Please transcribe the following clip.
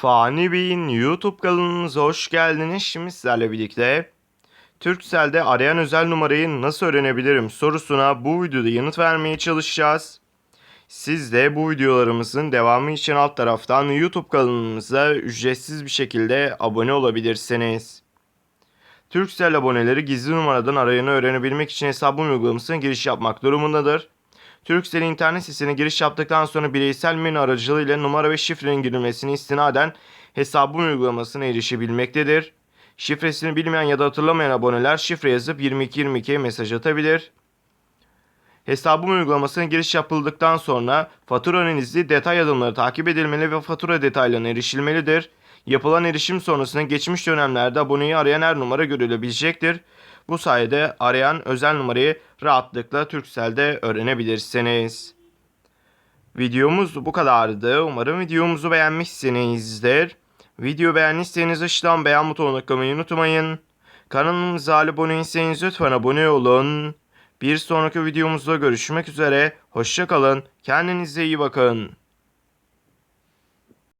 Fani Bey'in YouTube kanalımıza hoş geldiniz. Şimdi sizlerle birlikte Turkcell'de arayan özel numarayı nasıl öğrenebilirim sorusuna bu videoda yanıt vermeye çalışacağız. Siz de bu videolarımızın devamı için alt taraftan YouTube kanalımıza ücretsiz bir şekilde abone olabilirsiniz. Turkcell aboneleri gizli numaradan arayanı öğrenebilmek için hesabın uygulamasına giriş yapmak durumundadır. Turkcell internet sitesine giriş yaptıktan sonra bireysel menü aracılığıyla numara ve şifrenin girilmesini istinaden hesabın uygulamasına erişebilmektedir. Şifresini bilmeyen ya da hatırlamayan aboneler şifre yazıp 2222'ye mesaj atabilir. Hesabın uygulamasına giriş yapıldıktan sonra fatura analizi detay adımları takip edilmeli ve fatura detaylarına erişilmelidir. Yapılan erişim sonrasında geçmiş dönemlerde aboneyi arayan her numara görülebilecektir. Bu sayede arayan özel numarayı rahatlıkla Turkcell'de öğrenebilirsiniz. Videomuz bu kadardı. Umarım videomuzu beğenmişsinizdir. Video beğendiyseniz aşağıdan beğen butonuna tıklamayı unutmayın. Kanalımıza abone değilseniz lütfen abone olun. Bir sonraki videomuzda görüşmek üzere. Hoşçakalın. Kendinize iyi bakın.